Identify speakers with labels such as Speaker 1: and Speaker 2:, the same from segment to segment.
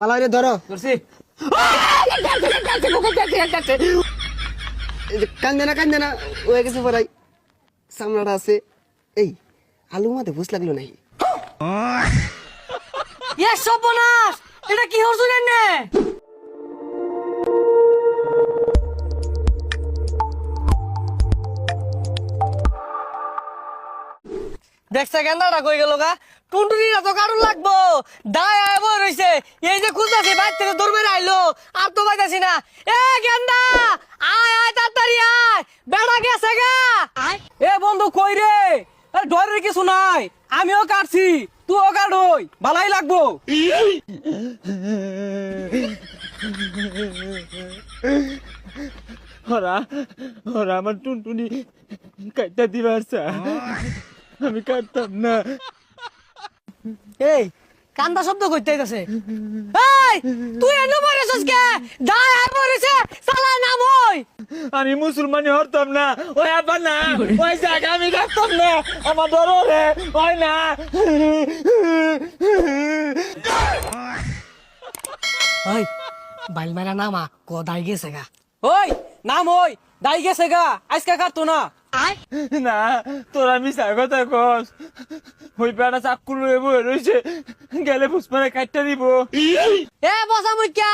Speaker 1: পালাই রে ধরো।
Speaker 2: ধরছি।
Speaker 1: কান্দে না কান্দে না হয়ে গেছে পড়াই সামনাটা আছে। এই আলু মাতে বুঝ লাগল নাই
Speaker 2: এ সর্বনাশ! এটা কি হরছুন এনে দেখছে গা। তো লাগবো? দায় আয় রইছে। এই যে খুঁজতেছি, বাইর থেকে দৌড় মেরে আইলো। আর তো পাইতাছি না। এ আয় আয়, তাড়াতাড়ি আয়। গেছে গা। এ বন্ধু কই রে? কিছু নাই। আমিও কাটছি, তুইও কাটই ভালাই লাগবো।
Speaker 3: ওরা ওরা আমার টুনটুনি কাটটা দিবার চা। আমি কাটতাম না।
Speaker 2: এই কান্দা শব্দ করতে আছে এই তুই এনে মরেছিস কে দায় আর মরেছে সালা নাম ওই।
Speaker 3: আমি মুসলমানি হরতাম না ওই আবার না ওই জায়গা আমি কাটতাম না আমার ধরো রে ওই না।
Speaker 2: ওই বাইল মারা নামা কো দাই গেছে গা? ওই নাম ওই দাই গেছে গা আজকে কাটতো না।
Speaker 3: না তোরা মিশা কথা কস। ওই বেড়া চাক্কু লয়ে বয়ে রয়েছে গেলে পুষ্পারে কাটটা দিব।
Speaker 2: এ বসা মুখ্যা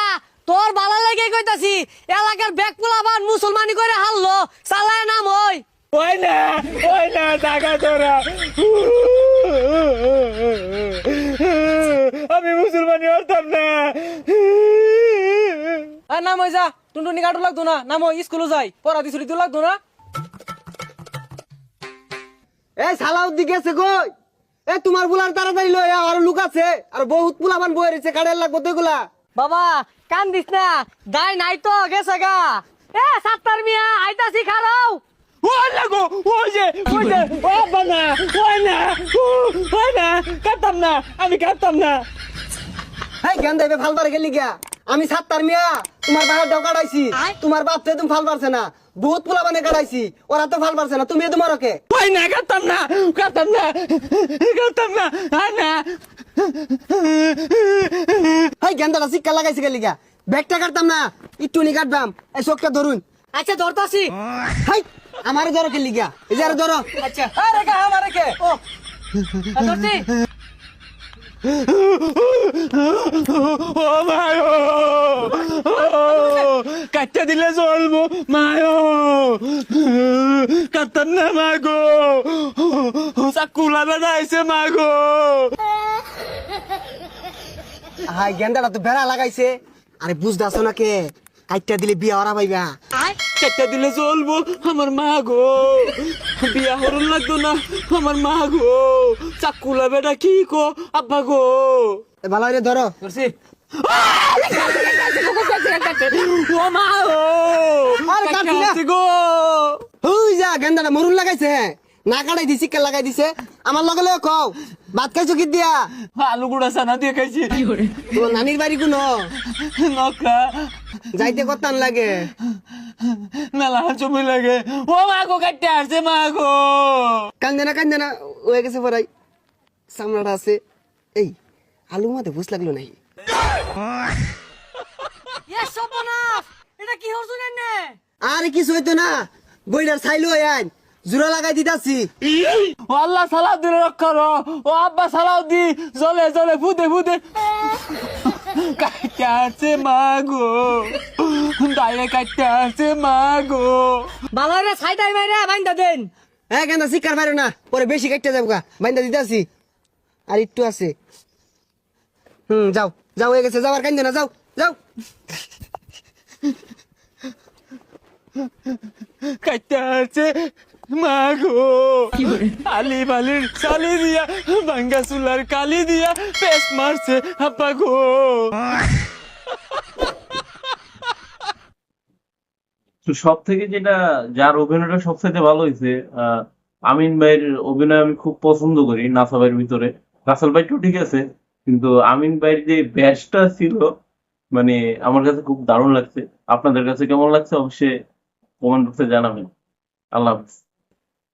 Speaker 2: তোর ভালো লাগে কইতাছি এলাকার ব্যাগ পোলাবান মুসলমানি করে হারলো সালা নাম ওই।
Speaker 3: ওই না ওই না টাকা তোরা। আমি মুসলমানি হরতাম না।
Speaker 2: আর নাম ওই যা টুনটুনি কাটু লাগতো না। নাম ওই স্কুলে যাই পড়া দিছুরি তো লাগতো না।
Speaker 1: এই সালাউদ্দি গেছে কই? এ তোমার বুলার তাড়াতাড়ি লই আর লুক আছে। আর বহুত পুলাবান বয়ে রয়েছে কাড়ের লাগবো তো এগুলা।
Speaker 2: বাবা কান দিস না দাই নাই তো গেছে গা। এ সাত্তার মিয়া আইতাছি খারাও।
Speaker 3: ওই লাগো ওই যে ওই যে ও বানা ওই না ওই না কাটতাম না আমি কাটতাম না।
Speaker 1: হ্যাঁ জ্ঞান দেবে ফালবার গেলি গিয়া। আমি সাতটার মিয়া তোমার বাহার দাও কাটাইছি তোমার বাপ তো তুমি ফাল পারছে না। বহুত পুলাবানে কাটাইছি ওরা তো ফাল পারছে না। তুমি তোমার ওকে
Speaker 3: ওই না কাটতাম না কাটতাম না কাটতাম না আয় না।
Speaker 1: হাই গেন্দাটা শিক্ষা লাগাইছে গেলি গা ব্যাগটা কাটতাম না একটু নি কাটবাম। এই চোখটা ধরুন।
Speaker 2: আচ্ছা ধরতাছি।
Speaker 1: হাই আমারে ধরো খেলি গা এই যে আরে ধরো।
Speaker 2: আচ্ছা। আরে কে আমারে কে? ও। ধরছি।
Speaker 3: ও মায়ো কাটতে দিলে চলবো মায়ো কাটতাম না মাগো চাকুলা বেড়া আইছে মাগো
Speaker 1: হাই গেন্দাটা তো বেড়া লাগাইছে আরে বুঝদাছো না কে কাইটটা দিলে বিয়া ওরা পাইবা
Speaker 3: কাটতে দিলে চলবো আমার মা গো বিয়া হরণ লাগতো না আমার মা গো চাকুলা বেটা কি কো আব্বা গো
Speaker 1: ভালো ধরো
Speaker 2: ধরছি
Speaker 1: গেন্দাটা মরুন লাগাইছে হ্যাঁ। না কাটাই দিছি শিক্ষা লাগাই দিছে। আমার লগে লগে কও ভাত খাইছো কি দিয়া?
Speaker 3: আলু গুড়া সানা দিয়ে খাইছি।
Speaker 1: তোমার নানির বাড়ি কোনো?
Speaker 3: নকা।
Speaker 1: যাইতে কতান লাগে।
Speaker 3: মেলা জমি লাগে। ও মা গো কাটতে আসছে মা গো।
Speaker 1: কান্দে না কান্দে না হয়ে গেছে পড়াই। সামনাটা আছে। এই আলু মাতে বুঝ লাগল নাই
Speaker 2: এটা কি হরছুন এনে?
Speaker 1: আরে কিছু হইতো না। বইটার আইন। জোড়া লাগাই দিতাছি।
Speaker 3: ও আল্লাহ সালাদ দিলে রক্ষা রো। ও আব্বা সালাদ দি জলে জলে ফুদে ফুদে। কাটতে দায়ে কাটতে
Speaker 2: ছাইটাই মাইরে বাইন্দা দেন।
Speaker 1: হ্যাঁ কেন শিকার পারো না? পরে বেশি কাটতে যাব গা বাইন্দা দিতাছি। আর একটু আছে। হুম যাও। যাও হয়ে গেছে যাও আর কান্দে না যাও যাও।
Speaker 3: কাটতে আসছে মা গো। আলি বালির চালি দিয়া ভাঙ্গা চুলার কালি দিয়া পেস্ট মারছে আব্বা গো।
Speaker 4: তো সব থেকে যেটা যার অভিনয়টা সবথেকে ভালো হয়েছে আহ, আমিন ভাইয়ের অভিনয় আমি খুব পছন্দ করি নাসা ভাইয়ের ভিতরে। রাসেল ভাই তো ঠিক আছে কিন্তু আমিন ভাইয়ের যে ব্যাসটা ছিল মানে আমার কাছে খুব দারুণ লাগছে। আপনাদের কাছে কেমন লাগছে? অবশ্যই কমেন্ট বক্সে জানাবেন। আল্লাহ হাফিজ।